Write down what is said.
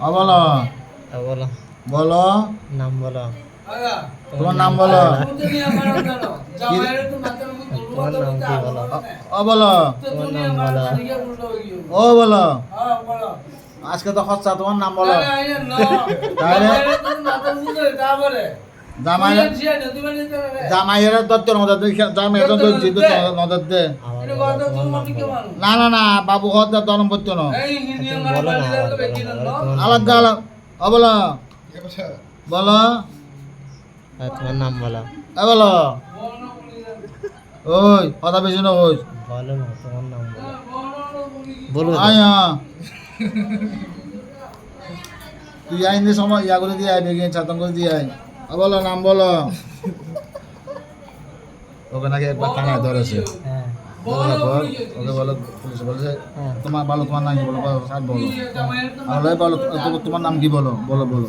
ও বলো বলো। বলো নাম বলো। তোমার নাম বলো। তোমার নাম কি বলো? ও বলো তোমার নাম বলো। ও বলো। আজকে তো খরচা তোমার নাম বলো। জামাই জামাইয়ের দত্ত নজর দে। জামাইয়ের নজর দে। না না না বাবু হত করতো না। আলাদা আলাদা ও বলো। বলো। তোমার নাম বলো। এ বলো। ওই কথা বেশি না ওই। বলো না তোমার নাম বলো। বলো আয়া তুই আইন দিয়ে সময় ইয়া করে দিয়ে আয় বেগে ছাতন করে দিয়ে আয়। বলো নাম বলো। ওকে নাকি একবার টাঙায় ধরেছে। হ্যাঁ। ধরার পর ওকে বলো পুলিশ বলেছে হ্যাঁ। তোমার বলো তোমার নাম কি বলো বলো, স্যার বলো। আর বলো। তোমার নাম কি বলো? বলো বলো।